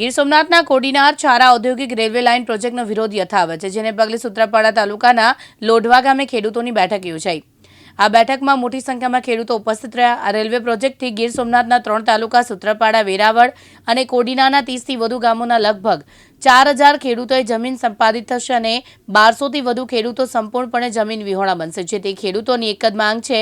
ગીર સોમનાથના કોડીનાર ચારા ઔદ્યોગિક railway line પ્રોજેક્ટનો વિરોધ યથાવત છે, જેને પગલે સુત્રાપાડા તાલુકાના લોઢવા ગામે ખેડૂતોની બેઠક યોજાઈ. આ બેઠકમાં મોટી સંખ્યામાં ખેડૂતો ઉપસ્થિત રહ્યા. આ રેલવે પ્રોજેક્ટથી ગીર સોમનાથના ત્રણ તાલુકા સુત્રાપાડા, વેરાવળ અને કોડીનાના ત્રીસથી વધુ ગામોના લગભગ ચાર હજાર ખેડૂતોએ જમીન સંપાદિત થશે અને બારસોથી વધુ ખેડૂતો સંપૂર્ણપણે જમીન વિહોણા બનશે. જેથી ખેડૂતોની એક જ માંગ છે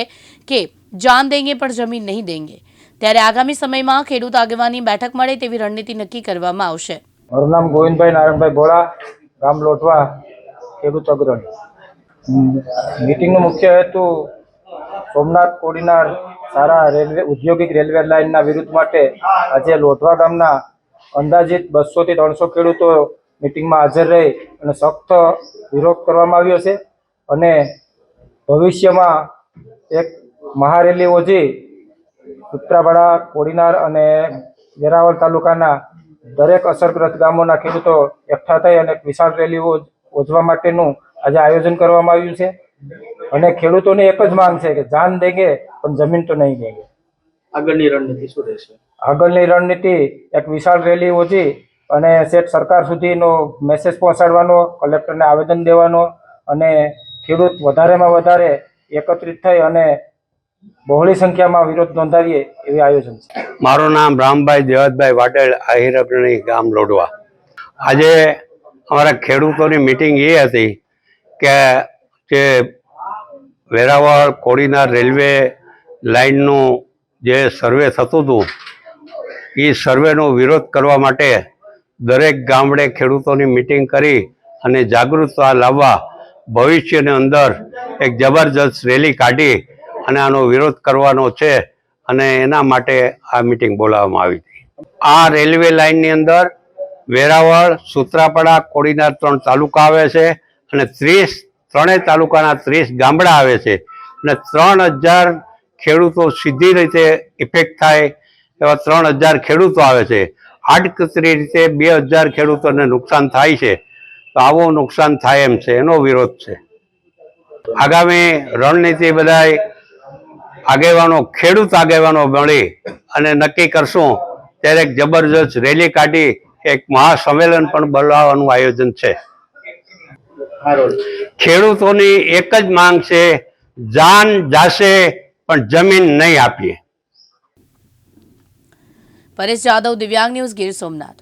કે જાન દેંગે પણ જમીન નહીં દેંગે. ત્યારે આગામી સમયમાં ખેડૂત આગેવાની બેઠક મળે તેવી રણનીતિ નક્કી કરવામાં આવશે. મારું નામ ગોવિંદભાઈ નારાયણભાઈ ભોળા, ગામ લોટવા, ખેડૂત અગ્રણી. મીટિંગનો મુખ્ય હેતુ સોમનાથ કોડીનાર સારા રેલવે ઔદ્યોગિક રેલવે લાઇનના વિરુદ્ધ માટે આજે લોટવા ગામના અંદાજિત બસોથી ત્રણસો ખેડૂતો મીટિંગમાં હાજર રહી અને સખ્ત વિરોધ કરવામાં આવ્યો છે. અને ભવિષ્યમાં એક મહારેલી યોજી ઉત્તરાપાડા કોડીનાર અને વેરાવળ તાલુકાના દરેક અસરગ્રસ્ત ગામોના ખેડૂતો એકઠા થઈ અને એક વિશાળ રેલી ઓજવા યોજવા માટેનું આજે આયોજન કરવામાં આવ્યું છે. અને ખેડૂતોની એક જ માંગ છે કે જાન દેગે પણ જમીન તો નહીં દેગે. આગળની રણનીતિ શું રહેશે? આગળની રણનીતિ એક વિશાળ રેલી યોજી અને સેઠ સરકાર સુધીનો મેસેજ પહોંચાડવાનો કલેક્ટરને આવેદન દેવાનો અને ખેડૂત વધારેમાં વધારે એકત્રિત થઈ અને બહોળી સંખ્યામાં વિરોધ નોંધાવીએ એવી આયોજન છે. મારું નામ રામભાઈ દેવતભાઈ વાટેલ આહિર અગ્રણી ગામ લોડવા આજે અમારા ખેડૂતોની મિટિંગ એ હતી કે જે વેરાવળ કોડીનાર રેલવે લાઇનનું જે સર્વે થતું હતું એ સર્વેનો વિરોધ કરવા માટે દરેક ગામડે ખેડૂતોની મિટિંગ કરી અને જાગૃતતા લાવવા, ભવિષ્યની અંદર એક જબરજસ્ત રેલી કાઢી અને આનો વિરોધ કરવાનો છે અને એના માટે આ મિટિંગ બોલાવવામાં આવી હતી. આ રેલવે લાઇનની અંદર વેરાવળ, સુત્રાપડા કોડીના ત્રણ તાલુકા આવે છે અને ત્રીસ, ત્રણેય તાલુકાના ત્રીસ ગામડા આવે છે. અને ત્રણ હજાર ખેડૂતો સીધી રીતે ઇફેક્ટ થાય એવા ત્રણ હજાર ખેડૂતો આવે છે. આડકતરી રીતે બે હજાર ખેડૂતોને નુકસાન થાય છે. તો આવું નુકસાન થાય એમ છે. એનો વિરોધ છે. આગામી રણનીતિ બધાય આગેવાનો, ખેડૂત આગેવાનો મળી અને નક્કી કરશું ત્યારે એક જબરજસ્ત રેલી કાઢી, એક મહાસંમેલન પણ બોલાવવાનું આયોજન છે. ખેડૂતોની એક જ માંગ છે, જાન જાશે પણ જમીન નહીં આપીએ. પરેશ જાદવ, દિવ્યાંગ ન્યૂઝ ગીર સોમનાથ.